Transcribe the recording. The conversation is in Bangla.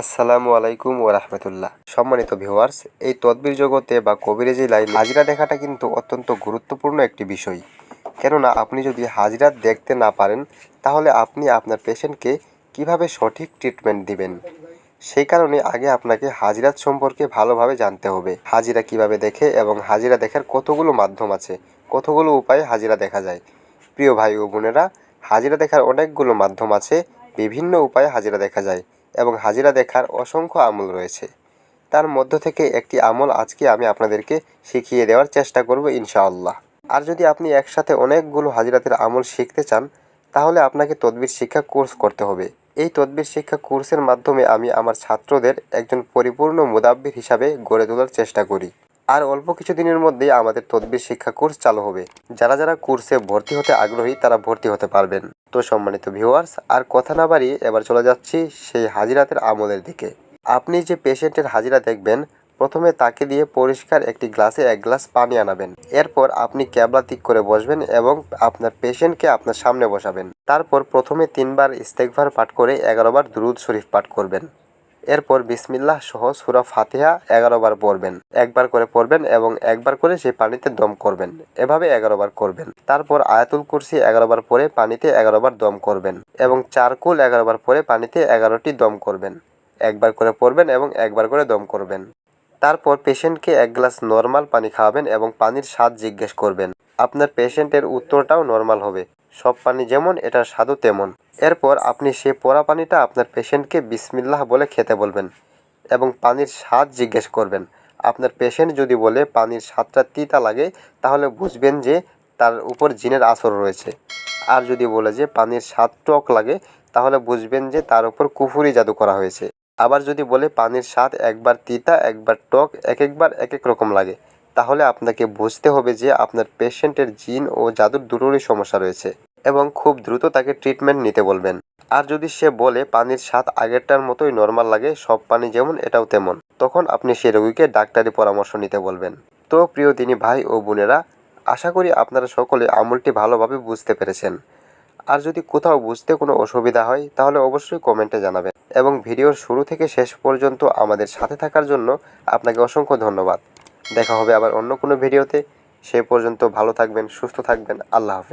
আসসালামু আলাইকুম ও রাহমাতুল্লাহ। সম্মানিত ভিউয়ার্স, এই তদবির জগতে বা কবিরেজি লাইন, হাজিরা দেখাটা কিন্তু অত্যন্ত গুরুত্বপূর্ণ একটি বিষয়। কেননা আপনি যদি হাজিরা দেখতে না পারেন, তাহলে আপনি আপনার পেশেন্টকে কীভাবে সঠিক ট্রিটমেন্ট দিবেন? সেই কারণে আগে আপনাকে হাজিরাত সম্পর্কে ভালোভাবে জানতে হবে। হাজিরা কীভাবে দেখে এবং হাজিরা দেখার কতগুলো মাধ্যম আছে, কতগুলো উপায়ে হাজিরা দেখা যায়? প্রিয় ভাই ও বোনেরা, হাজিরা দেখার অনেকগুলো মাধ্যম আছে, বিভিন্ন উপায়ে হাজিরা দেখা যায়। এবং হাজিরা দেখার অসংখ্য আমল রয়েছে। তার মধ্য থেকে একটি আমল আজকে আমি আপনাদেরকে শিখিয়ে দেওয়ার চেষ্টা করব ইনশাআল্লাহ। আর যদি আপনি একসাথে অনেকগুলো হাজিরাতের আমল শিখতে চান, তাহলে আপনাকে তদবির শিক্ষা কোর্স করতে হবে। এই তদবির শিক্ষা কোর্সের মাধ্যমে আমি আমার ছাত্রদের একজন পরিপূর্ণ মুদাব্বির হিসাবে গড়ে তোলার চেষ্টা করি। আর অল্প কিছু দিনের মধ্যেই আমাদের তদবির শিক্ষা কোর্স চালু হবে। যারা যারা কোর্সে ভর্তি হতে আগ্রহী, তারা ভর্তি হতে পারবেন। তো সম্মানিত ভিউয়ার্স আর কথা না বাড়িয়ে এবার চলে যাচ্ছি সেই হাজিরাতের আমলের দিকে। আপনি যে পেশেন্টের হাজিরা দেখবেন, প্রথমে তাকে দিয়ে পরিষ্কার একটি গ্লাসে এক গ্লাস পানি আনাবেন। এরপর আপনি ক্যাবলা তিক করে বসবেন এবং আপনার পেশেন্টকে আপনার সামনে বসাবেন। তারপর প্রথমে তিনবার ইস্তেকভার পাঠ করে এগারোবার দুরুদ শরীফ পাঠ করবেন। এরপর বিসমিল্লাহ সহ সুরা ফাতিহা এগারো বার পড়বেন। একবার করে পড়বেন এবং একবার করে সেই পানিতে দম করবেন। এভাবে এগারো বার করবেন। তারপর আয়াতুল কুরসি এগারো বার পরে পানিতে এগারো বার দম করবেন এবং চারকুল এগারো বার পরে পানিতে এগারোটি দম করবেন। একবার করে পড়বেন এবং একবার করে দম করবেন। তারপর পেশেন্টকে এক গ্লাস নর্মাল পানি খাওয়াবেন এবং পানির স্বাদ জিজ্ঞেস করবেন। আপনার পেশেন্টের উত্তরটাও নর্মাল হবে। সব পানি যেমন এটার স্বাদও তেমন। এরপর আপনি সে পরা পানিটা আপনার পেশেন্টকে বিসমিল্লাহ বলে খেতে বলবেন এবং পানির স্বাদ জিজ্ঞেস করবেন। আপনার পেশেন্ট যদি বলে পানির স্বাদটা তিতা লাগে, তাহলে বুঝবেন যে তার উপর জিনের আসর রয়েছে। আর যদি বলে যে পানির স্বাদ টক লাগে, তাহলে বুঝবেন যে তার উপর কুফুরি জাদু করা হয়েছে। আবার যদি বলে পানির স্বাদ একবার তিতা, একবার টক এক একবার এক এক রকম লাগে তাহলে আপনাকে বুঝতে হবে যে আপনার পেশেন্টের জিন ও জাদুর দুটোরই সমস্যা রয়েছে এবং খুব দ্রুত তাকে ট্রিটমেন্ট নিতে বলবেন। আর যদি সে বলে পানির স্বাদ আগেরটার মতোই নর্মাল লাগে, সব পানি যেমন এটাও তেমন, তখন আপনি সে রোগীকে ডাক্তারি পরামর্শ নিতে বলবেন। তো প্রিয় তিনি ভাই ও বোনেরা, আশা করি আপনারা সকলে আমলটি ভালোভাবে বুঝতে পেরেছেন। আর যদি কোথাও বুঝতে কোনো অসুবিধা হয়, তাহলে অবশ্যই কমেন্টে জানাবেন। এবং ভিডিওর শুরু থেকে শেষ পর্যন্ত আমাদের সাথে থাকার জন্য আপনাকে অসংখ্য ধন্যবাদ। দেখা হবে আবার অন্য কোনো ভিডিওতে। সে পর্যন্ত ভালো থাকবেন সুস্থ থাকবেন। আল্লাহ হাফেজ।